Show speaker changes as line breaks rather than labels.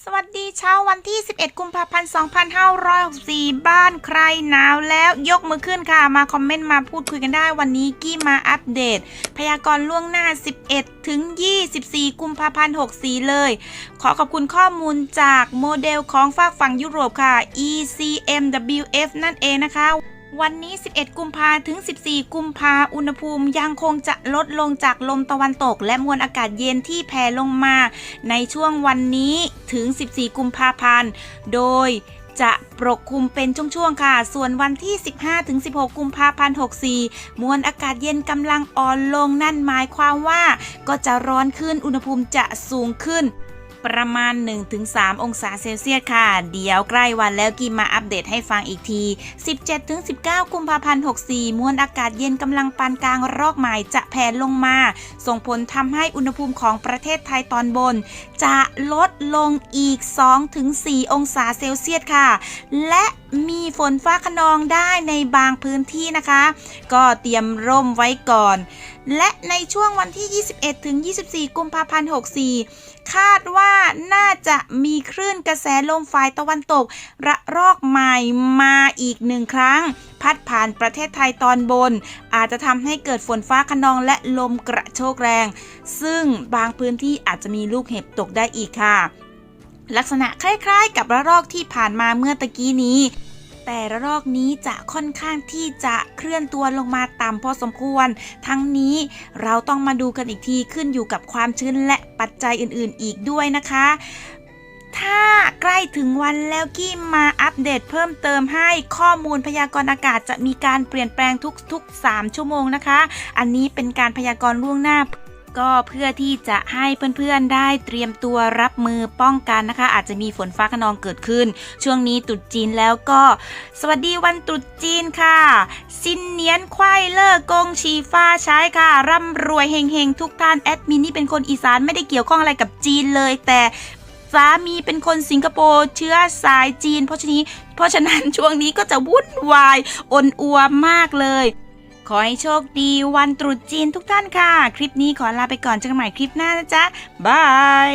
สวัสดีเช้าวันที่ 11 กุมภาพันธ์ 2564 บ้านใครหนาวแล้วยกมือขึ้นค่ะ มาคอมเมนต์มาพูดคุยกันได้วันนี้กี้มาอัปเดต พยากรณ์ล่วงหน้า 11 ถึง 24 กุมภาพันธ์ 64 เลย ขอขอบคุณข้อมูลจากโมเดลของฝากฝั่งยุโรปค่ะ ECMWF นั่นเองนะคะ วันนี้ 11 กุมภาถึง 14 กุมภาอุณหภูมิยังคงจะลดลงจากลมตะวันตก และมวลอากาศเย็นที่แผ่ลงมา ในช่วงวันนี้ถึง 14 กุมภาพันธ์ โดยจะปกคลุมเป็นช่วงๆ ค่ะ ส่วนวันที่ 15ถึง16 กุมภาพันธ์ 64 มวลอากาศเย็นกำลังอ่อนลงนั่นหมายความว่าก็จะร้อนขึ้น อุณหภูมิจะสูงขึ้น ประมาณ 1-3 องศาเซลเซียสค่ะ เดี๋ยวใกล้วันแล้วกิมมาอัปเดตให้ฟังอีกที 17-19 กุมภาพันธ์ 64 มวลอากาศเย็นกำลังปานกลางรอกใหม่จะแผ่ลงมา ส่งผลทำให้อุณหภูมิของประเทศไทยตอนบน จะลดลงอีก 2-4 องศาเซลเซียสค่ะ และมีฝนฟ้าขนองได้ในบางพื้นที่นะคะ ก็เตรียมร่มไว้ก่อนและในช่วงวันที่ 21 ถึง 24 กุมภาพันธ์ 64 คาดว่าน่าจะมีคลื่นกระแสลมฝ่ายตะวันตก ระรอกใหม่มาอีกหนึ่งครั้ง พัดผ่านประเทศไทยตอนบน อาจจะทำให้เกิดฝนฟ้าขนองและลมกระโชกแรง ซึ่งบางพื้นที่อาจจะมีลูกเห็บตกได้อีกค่ะ ลักษณะคล้ายๆ กับระลอกที่ผ่านมาเมื่อตะกี้นี้ แต่ระลอกนี้จะค่อนข้างที่จะเคลื่อนตัวลงมาต่ำพอสมควร ทั้งนี้เราต้องมาดูกันอีกทีขึ้นอยู่กับความชื้นและปัจจัยอื่นๆ อีกด้วยนะคะ ถ้าใกล้ถึงวันแล้วกี้มาอัปเดตเพิ่มเติมให้ข้อมูลพยากรณ์อากาศจะมีการเปลี่ยนแปลงทุกๆ 3 ชั่วโมงนะคะ อันนี้เป็นการพยากรณ์ล่วงหน้า ก็เพื่อที่จะให้เพื่อนๆได้เตรียมตัวรับมือป้องกันนะคะ อาจจะมีฝนฟ้าขนองเกิดขึ้น ช่วงนี้ตรุษจีนแล้วก็ สวัสดีวันตรุษจีนค่ะซินเนียนควายเลิกกงชีฟ้าใช้ค่ะ ร่ำรวยเฮงๆทุกท่านแอดมินนี่เป็นคนอีสานไม่ได้เกี่ยวข้องอะไรกับจีนเลย แต่สามีเป็นคนสิงคโปร์เชื้อสายจีน เพราะฉะนี้เพราะฉะนั้นช่วงนี้ก็จะวุ่นวายอนอัวมากเลย อให้โชคดีวันตรุษจีนทุกท่านค่ะ คลิปนี้ขอลาไปก่อนเจอกันใหม่คลิปหน้านะจ๊ะบาย